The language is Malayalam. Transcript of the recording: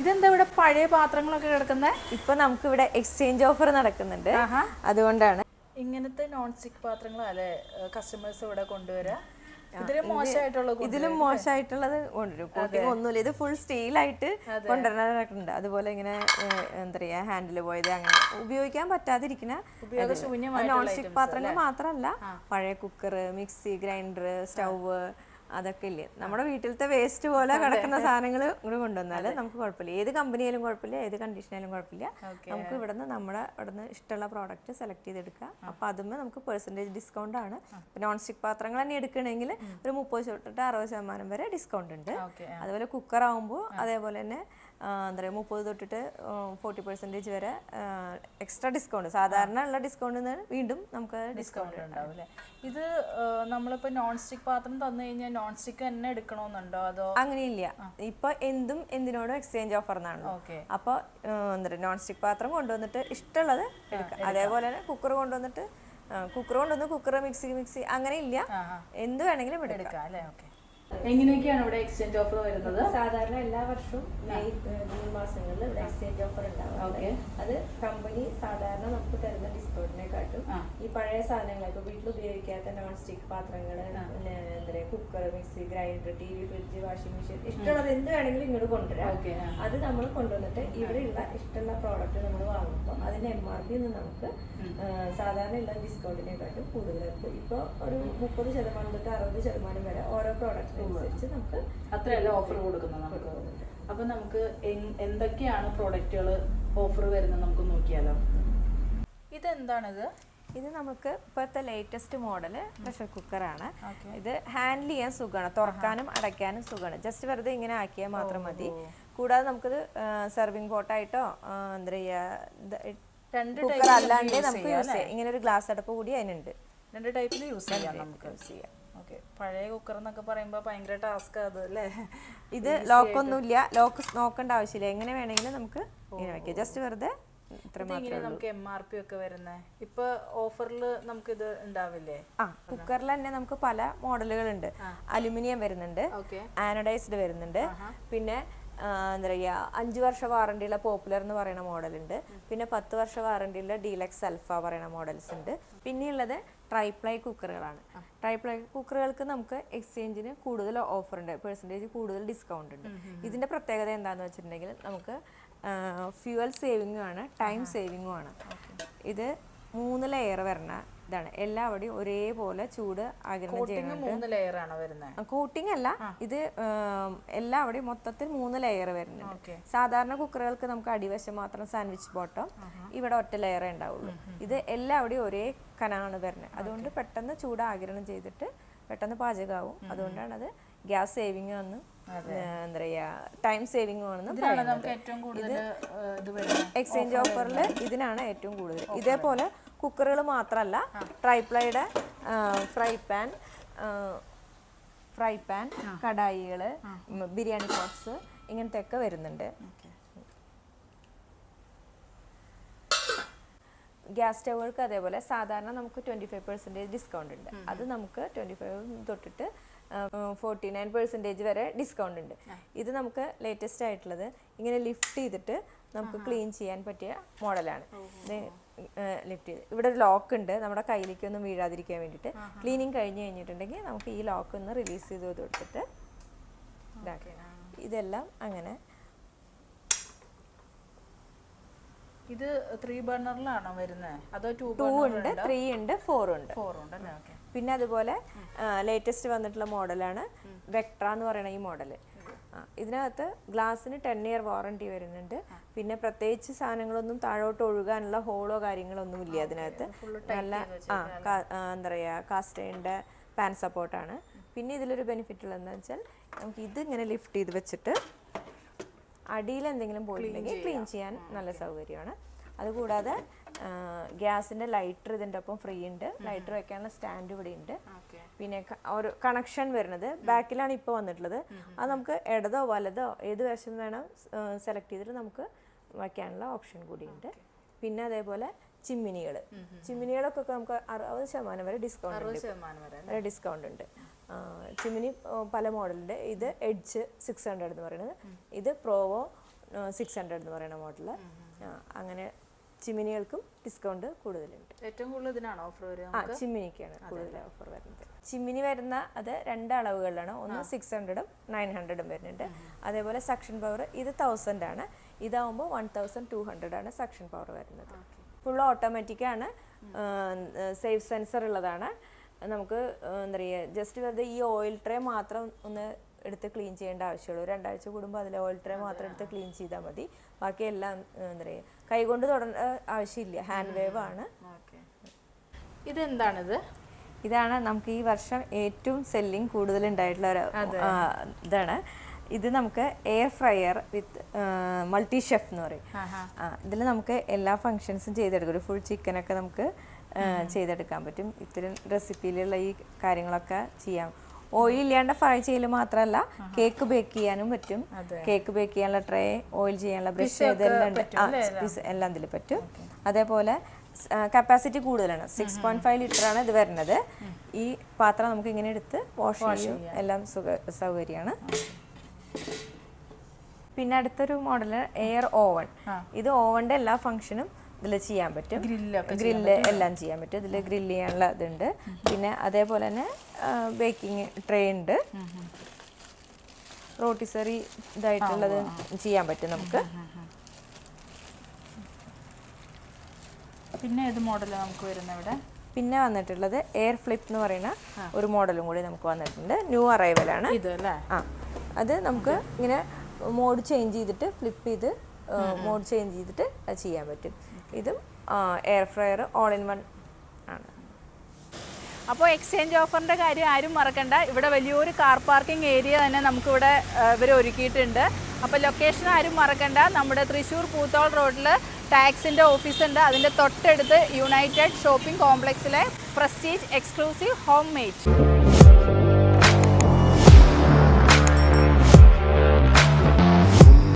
ഇതെന്താ ഇവിടെ പഴയ പാത്രങ്ങളൊക്കെ കിടക്കുന്നത് ഇപ്പൊ നമുക്ക് ഇവിടെ എക്സ്ചേഞ്ച് ഓഫർ നടക്കുന്നുണ്ട് അതുകൊണ്ടാണ്. ഇങ്ങനത്തെ നോൺ സ്റ്റിക് പാത്രങ്ങളല്ലേ കസ്റ്റമേഴ്സ് ഇവിടെ കൊണ്ടുവരാ? ഇതിൽ മോശമായിട്ടുള്ള ഇതിലും മോശമായിട്ടുള്ളത് കൊണ്ടുവരും. കോട്ടിങ് ഒന്നുമില്ല. ഇത് ഫുൾ സ്റ്റീലായിട്ട് കൊണ്ടുവരാറുണ്ട് അതുപോലെ ഇങ്ങനെ എന്താ പറയാ ഹാൻഡിൽ പോയത് അങ്ങനെ ഉപയോഗിക്കാൻ പറ്റാതിരിക്കുന്ന നോൺ സ്റ്റിക് പാത്രങ്ങൾ മാത്രമല്ല. പഴയ കുക്കർ മിക്സി ഗ്രൈൻഡർ സ്റ്റൗവ് അതൊക്കെ ഇല്ലേ നമ്മുടെ വീട്ടിലത്തെ വേസ്റ്റ് പോലെ കിടക്കുന്ന സാധനങ്ങൾ ഇങ്ങോട്ട് കൊണ്ടുവന്നാൽ നമുക്ക് കുഴപ്പമില്ല. ഏത് കമ്പനിയിലും കുഴപ്പമില്ല ഏത് കണ്ടീഷനായാലും കുഴപ്പമില്ല. നമുക്ക് ഇവിടെ നിന്ന് നമ്മുടെ ഇവിടെ നിന്ന് ഇഷ്ടമുള്ള പ്രോഡക്റ്റ് സെലക്ട് ചെയ്തെടുക്കുക. അപ്പോൾ അതിന് നമുക്ക് പെർസെന്റേജ് ഡിസ്കൗണ്ട് ആണ്. നോൺ സ്റ്റിക് പാത്രങ്ങൾ തന്നെ എടുക്കണമെങ്കിൽ ഒരു മുപ്പത് തൊട്ടിട്ട് അറുപത് ശതമാനം വരെ ഡിസ്കൗണ്ട് ഉണ്ട്. അതുപോലെ കുക്കർ ആകുമ്പോൾ അതേപോലെ തന്നെ എന്താ പറയുക മുപ്പത് തൊട്ടിട്ട് ഫോർട്ടി പെർസെന്റേജ് വരെ എക്സ്ട്രാ ഡിസ്കൗണ്ട് സാധാരണ ഉള്ള ഡിസ്കൗണ്ട് വീണ്ടും നമുക്ക് ഡിസ്കൗണ്ട് ഉണ്ടാവും. അല്ലേ ഇത് നമ്മളിപ്പോൾ നമ്മളിപ്പോ നോൺ സ്റ്റിക് പാത്രം തന്നു കഴിഞ്ഞാൽ നോൺ സ്റ്റിക്ക് തന്നെ എടുക്കണമെന്നുണ്ടോ അതോ? അങ്ങനെയില്ല. ഇപ്പൊ എന്തും എന്തിനോടും എക്സ്ചേഞ്ച് ഓഫർ എന്നാണ് ഓക്കെ. അപ്പോൾ എന്താ പറയുക നോൺ സ്റ്റിക് പാത്രം കൊണ്ടുവന്നിട്ട് ഇഷ്ടമുള്ളത് എടുക്കാം. അതേപോലെ തന്നെ കുക്കർ കൊണ്ടുവന്നിട്ട് കുക്കർ കൊണ്ടുവന്ന് കുക്കർ മിക്സി മിക്സി അങ്ങനെ ഇല്ല. എന്ത് വേണമെങ്കിലും എടുക്കാം അല്ലേ? ഓക്കെ. എങ്ങനെയൊക്കെയാണ് ഇവിടെ എക്സ്ചേഞ്ച് ഓഫർ വരുന്നത് സാധാരണ എല്ലാ വർഷവും മെയ് ജൂൺ മാസങ്ങളിൽ ഇവിടെ എക്സ്ചേഞ്ച് ഓഫർ ഉണ്ടാവും. അത് കമ്പനി സാധാരണ നമുക്ക് തരുന്ന. ഈ പഴയ സാധനങ്ങൾ ഇപ്പൊ വീട്ടിൽ ഉപയോഗിക്കാത്ത നോൺ സ്റ്റിക് പാത്രങ്ങൾ പിന്നെ എന്താ cooker mixie grinder T V fridge washing machine ഇഷ്ടമുള്ളത് എന്ത് വേണമെങ്കിലും ഇങ്ങോട്ട് കൊണ്ടുവരാം. അത് നമ്മൾ കൊണ്ടുവന്നിട്ട് ഇവിടെയുള്ള ഇഷ്ടമുള്ള പ്രോഡക്റ്റ് നമ്മൾ വാങ്ങുമ്പോൾ അതിന്റെ എം ആർ പി നിന്ന് നമുക്ക് സാധാരണ ഉള്ള ഡിസ്കൗണ്ടിനെക്കാട്ടും കൂടുതലായിരിക്കും ഇപ്പോൾ ഒരു മുപ്പത് ശതമാനം തൊട്ട് അറുപത് ശതമാനം വരെ ഓരോ പ്രോഡക്റ്റിനനുസരിച്ച് നമുക്ക് അത്രയല്ല ഓഫർ കൊടുക്കുന്നത് നമുക്ക്. അപ്പൊ നമുക്ക് എന്തൊക്കെയാണ് പ്രോഡക്റ്റുകൾ ഓഫർ വരുന്നത് നമുക്ക് നോക്കിയാലോ. ഇതെന്താണിത്? ഇത് നമുക്ക് ഇപ്പോഴത്തെ ലേറ്റസ്റ്റ് മോഡൽ പ്രഷർ കുക്കറാണ്. ഇത് ഹാൻഡിൽ ചെയ്യാൻ സുഖമാണ്. തുറക്കാനും അടയ്ക്കാനും സുഖമാണ്. ജസ്റ്റ് വെറുതെ ഇങ്ങനെ ആക്കിയാൽ മാത്രം മതി. കൂടാതെ നമുക്കിത് സെർവിങ് പോട്ടായിട്ടോ എന്താ പറയുക കുക്കർ അല്ലാണ്ട് നമുക്ക് യൂസ് ചെയ്യാം. ഇങ്ങനെ ഒരു ഗ്ലാസ് അടപ്പ് കൂടി അതിനുണ്ട്. രണ്ട് ടൈപ്പിൽ യൂസ് ചെയ്യാം നമുക്ക്. യൂസ് ചെയ്യാം. ഓക്കെ പഴയ കുക്കർ എന്നൊക്കെ പറയുമ്പോൾ ഭയങ്കര ടാസ്ക് അത് അല്ലേ? ഇത് ലോക്കൊന്നുമില്ല ലോക്ക് നോക്കേണ്ട ആവശ്യമില്ല. എങ്ങനെ വേണമെങ്കിലും നമുക്ക് ഇങ്ങനെ ജസ്റ്റ് വെറുതെ നമുക്ക് എം ആർ പി ഒക്കെ വരുന്നത് ഇപ്പൊ ഓഫറിൽ നമുക്ക് ഇത് ഉണ്ടാവില്ലേ? ആ കുക്കറിൽ തന്നെ നമുക്ക് പല മോഡലുകൾ ഉണ്ട് അലുമിനിയം വരുന്നുണ്ട്. ആനഡൈസ്ഡ് വരുന്നുണ്ട്. പിന്നെ എന്താ പറയുക അഞ്ച് വർഷ വാറണ്ടിയുള്ള പോപ്പുലർ എന്ന് പറയുന്ന മോഡൽ ഉണ്ട് പിന്നെ പത്ത് വർഷ വാറണ്ടിയുള്ള ഡീലക്സ് അൽഫ പറയുന്ന മോഡൽസ് ഉണ്ട്. പിന്നെയുള്ളത് ട്രൈപ്ലൈ കുക്കറുകളാണ്. ട്രൈപ്ലൈ കുക്കറുകൾക്ക് നമുക്ക് എക്സ്ചേഞ്ചിന് കൂടുതൽ ഓഫർ ഉണ്ട് പെർസെന്റേജ് കൂടുതൽ ഡിസ്കൗണ്ട് ഉണ്ട്. ഇതിന്റെ പ്രത്യേകത എന്താണെന്ന് വെച്ചിട്ടുണ്ടെങ്കിൽ നമുക്ക് ഫ്യൂവൽ സേവിങ്ങും ആണ് ടൈം സേവിങ്ങും ആണ്. ഇത് മൂന്ന് ലെയർ വരണ ഇതാണ്. എല്ലാവിടെയും ഒരേപോലെ ചൂട് ആഗിരണം കൂട്ടിങ് ലെയർ ആണ് കോട്ടിംഗ് അല്ല. ഇത് ഉം, എല്ലാവിടെയും മൊത്തത്തിൽ മൂന്ന് ലെയർ വരുന്നുണ്ട്. സാധാരണ കുക്കറുകൾക്ക് നമുക്ക് അടിവശം മാത്രം സാൻഡ്വിച്ച് ബോട്ടം ഇവിടെ ഒറ്റ ലെയറേ ഉണ്ടാവുള്ളൂ. ഇത് എല്ലാവിടെയും ഒരേ കനാണ് വരുന്നത് അതുകൊണ്ട് പെട്ടെന്ന് ചൂട് ആഗിരണം ചെയ്തിട്ട് പെട്ടെന്ന് പാചകമാവും. അതുകൊണ്ടാണ് അത് ഗ്യാസ് സേവിങ് ആണെന്നും എന്താ പറയാ ടൈം ആണെന്നും വരുന്നത്. എക്സ്ചേഞ്ച് ഓഫറിൽ ഇതിനാണ് ഏറ്റവും കൂടുതൽ ഇതേപോലെ കുക്കറുകൾ മാത്രമല്ല ട്രൈപ്ലൈഡ് ഫ്രൈ പാൻ ഫ്രൈ പാൻ കടായികൾ ബിരിയാണി പോട്ട്സ് ഇങ്ങനത്തെ ഒക്കെ വരുന്നുണ്ട് ഗ്യാസ് സ്റ്റൗകൾക്ക് അതേപോലെ സാധാരണ നമുക്ക് ട്വന്റി ഫൈവ് പെർസെന്റേജ് ഡിസ്കൗണ്ട് ഉണ്ട് അത് നമുക്ക് ട്വന്റി ഫൈവ് തൊട്ടിട്ട് ഫോർട്ടി നയൻ പെർസെന്റേജ് വരെ ഡിസ്കൗണ്ട് ഉണ്ട്. ഇത് നമുക്ക് ലേറ്റസ്റ്റ് ആയിട്ടുള്ളത് ഇങ്ങനെ ലിഫ്റ്റ് ചെയ്തിട്ട് നമുക്ക് ക്ലീൻ ചെയ്യാൻ പറ്റിയ മോഡലാണ്. ഇത് ലിഫ്റ്റ് ചെയ്ത്. ഇവിടെ ഒരു ലോക്ക് ഉണ്ട്. നമ്മുടെ കയ്യിലേക്ക് ഒന്നും വീഴാതിരിക്കാൻ വേണ്ടിയിട്ട്. ക്ലീനിങ് കഴിഞ്ഞ് കഴിഞ്ഞിട്ടുണ്ടെങ്കിൽ നമുക്ക് ഈ ലോക്ക് ഒന്ന് റിലീസ് ചെയ്ത് കൊടുത്തിട്ട് ഇതാക്കാം. ഇതെല്ലാം അങ്ങനെ ഇത് ത്രീ ബർണറിലാണോ വരുന്നത് അതോ ടു ടു ഉണ്ട് ത്രീ ഉണ്ട് ഫോർ ഉണ്ട്. ഫോർ ഉണ്ട് അല്ലേ? ഓക്കെ പിന്നെ അതുപോലെ ലേറ്റസ്റ്റ് വന്നിട്ടുള്ള മോഡലാണ് വെക്ട്ര എന്ന് പറയുന്ന ഈ മോഡൽ ഇതിനകത്ത് ഗ്ലാസ്സിന് ടെൻ ഇയർ വാറണ്ടി വരുന്നുണ്ട്. പിന്നെ പ്രത്യേകിച്ച് സാധനങ്ങളൊന്നും താഴോട്ട് ഒഴുകാനുള്ള ഹോളോ കാര്യങ്ങളൊന്നും ഇല്ല അതിനകത്ത് നല്ല ആ എന്താ പറയുക കാസ്റ്റേണിന്റെ പാൻ സപ്പോർട്ടാണ് പിന്നെ ഇതിലൊരു ബെനിഫിറ്റ് ഉള്ളതെന്ന് വെച്ചാൽ നമുക്ക് ഇത് ഇങ്ങനെ ലിഫ്റ്റ് ചെയ്ത് വെച്ചിട്ട് അടിയിൽ എന്തെങ്കിലും പോയിട്ടുണ്ടെങ്കിൽ ക്ലീൻ ചെയ്യാൻ നല്ല സൗകര്യമാണ്. അതുകൂടാതെ ഗ്യാസിന്റെ ലൈറ്റർ ഇതിന്റെ ഒപ്പം ഫ്രീ ഉണ്ട്. ലൈറ്റർ വെക്കാനുള്ള സ്റ്റാൻഡ് ഇവിടെ ഉണ്ട്. പിന്നെ ഒരു കണക്ഷൻ വരുന്നത് ബാക്കിലാണ് ഇപ്പോൾ വന്നിട്ടുള്ളത്. അത് നമുക്ക് ഇടതോ വലതോ ഏത് വശം വേണം സെലക്ട് ചെയ്തിട്ട് നമുക്ക് വയ്ക്കാനുള്ള ഓപ്ഷൻ കൂടിയുണ്ട് പിന്നെ അതേപോലെ ചിമ്മിനികൾ ചിമ്മിനികളൊക്കെ നമുക്ക് അറുപത് ശതമാനം വരെ ഡിസ്കൗണ്ട് വരെ ഡിസ്കൗണ്ട് ഉണ്ട്. ചിമ്മിനി പല മോഡലുണ്ട് ഇത് എഡ്ജ് സിക്സ് ഹൺഡ്രഡ് എന്ന് പറയുന്നത്. ഇത് പ്രോവോ സിക്സ് ഹൺഡ്രഡ് എന്ന് പറയുന്ന മോഡൽ അങ്ങനെ ചിമ്മിനികൾക്കും ഡിസ്കൗണ്ട് കൂടുതലുണ്ട്. ഏറ്റവും കൂടുതൽ ഇതിനാണ് ഓഫർ വരുന്നത് ആ ചിമ്മിനിക്കാണ് കൂടുതൽ ഓഫർ വരുന്നത്. ചിമ്മിനി വരുന്ന അത് രണ്ട് അളവുകളിലാണ്. ഒന്ന് സിക്സ് ഹൺഡ്രഡും നയൻ ഹൺഡ്രഡും വരുന്നുണ്ട്. അതേപോലെ സക്ഷൻ പവർ ഇത് തൗസൻഡ് ആണ്. ഇതാവുമ്പോൾ വൺ തൗസൻഡ് ടു ഹൺഡ്രഡ് ആണ് സക്ഷൻ പവർ വരുന്നത്. ഫുൾ ഓട്ടോമാറ്റിക് ആണ്. സേഫ് സെൻസർ ഉള്ളതാണ്. നമുക്ക് എന്താ പറയുക ജസ്റ്റ് വെറുതെ ഈ ഓയിൽ ട്രേ മാത്രം ഒന്ന് എടുത്ത് ക്ലീൻ ചെയ്യേണ്ട ആവശ്യമുള്ളൂ. രണ്ടാഴ്ച കൂടുമ്പോൾ അതിൽ ഓയിൽ ട്രേ മാത്രം എടുത്ത് ക്ലീൻ ചെയ്താൽ മതി. ബാക്കി എല്ലാം എന്താ പറയുക കൈകൊണ്ട് തൊടേണ്ട ആവശ്യമില്ല. ഹാൻഡ് വേവ് ആണ്. ഇതെന്താണിത്? ഇതാണ് നമുക്ക് ഈ വർഷം ഏറ്റവും സെല്ലിംഗ് കൂടുതൽ ഉണ്ടായിട്ടുള്ള ഒരു ഇതാണ്. ഇത് നമുക്ക് air fryer with multi chef എന്ന് പറയും. ഇതിൽ നമുക്ക് എല്ലാ ഫങ്ഷൻസും ചെയ്തെടുക്കും. ഒരു ഫുൾ ചിക്കനൊക്കെ നമുക്ക് ചെയ്തെടുക്കാൻ പറ്റും. ഇത്തരം റെസിപ്പിയിലുള്ള ഈ കാര്യങ്ങളൊക്കെ ചെയ്യാം. ഓയിൽ ഇല്ലാണ്ട് ഫ്രൈ ചെയ്യൽ മാത്രമല്ല കേക്ക് ബേക്ക് ചെയ്യാനും പറ്റും. കേക്ക് ബേക്ക് ചെയ്യാനുള്ള ട്രേ ഓയിൽ ചെയ്യാനുള്ള ബ്രഷ് ഇതെല്ലാം ഉണ്ട്. എല്ലാം? ഇതിൽ പറ്റും. അതേപോലെ കപ്പാസിറ്റി കൂടുതലാണ്. സിക്സ് പോയിന്റ് ഫൈവ് ലിറ്റർ ആണ് ഇത് വരുന്നത്. ഈ പാത്രം നമുക്ക് ഇങ്ങനെ എടുത്ത് വാഷ് ചെയ്യും. എല്ലാം സുഖ സൗകര്യമാണ്. പിന്നെ അടുത്തൊരു മോഡൽ എയർ ഓവൺ ഇത് ഓവന്റെ എല്ലാ ഫംഗ്ഷനും ഇതിൽ ചെയ്യാൻ പറ്റും. ഗ്രില്ല് എല്ലാം ചെയ്യാൻ പറ്റും. ഇതിൽ ഗ്രില്ല് ചെയ്യാനുള്ള ഇതുണ്ട്. പിന്നെ അതേപോലെ തന്നെ ബേക്കിംഗ് ട്രേ ഉണ്ട്. റോട്ടിസറി ഇതായിട്ടുള്ളത് ചെയ്യാൻ പറ്റും നമുക്ക്. പിന്നെ ഏത് മോഡൽ നമുക്ക് വരുന്നത് ഇവിടെ? പിന്നെ വന്നിട്ടുള്ളത് എയർ ഫ്ലിപ്പ് എന്ന് പറയുന്ന ഒരു മോഡലും കൂടി നമുക്ക് വന്നിട്ടുണ്ട്. ന്യൂ അറൈവലാണ്. ഇത് അല്ലേ? ആ. അത് നമുക്ക് ഇങ്ങനെ മോഡ് ചേഞ്ച് ചെയ്തിട്ട് ഫ്ലിപ്പ് ചെയ്ത് മോഡ് ചേഞ്ച് ചെയ്തിട്ട് ചെയ്യാൻ പറ്റും. ഇതും air fryer all in one ആണ്. അപ്പോൾ എക്സ്ചേഞ്ച് ഓഫറിന്റെ കാര്യം ആരും മറക്കണ്ട. ഇവിടെ വലിയൊരു കാർ പാർക്കിംഗ് ഏരിയ തന്നെ നമുക്കിവിടെ ഇവർ ഒരുക്കിയിട്ടുണ്ട്. അപ്പോൾ ലൊക്കേഷൻ ആരും മറക്കണ്ട. നമ്മുടെ തൃശ്ശൂർ പൂത്തോൾ റോഡിൽ ടാക്സിന്റെ ഓഫീസ് ഉണ്ട്. അതിന്റെ തൊട്ടടുത്ത് യുണൈറ്റഡ് ഷോപ്പിംഗ് കോംപ്ലക്സിലെ പ്രസ്റ്റീജ് എക്സ്ക്ലൂസീവ് ഹോം മേഡ്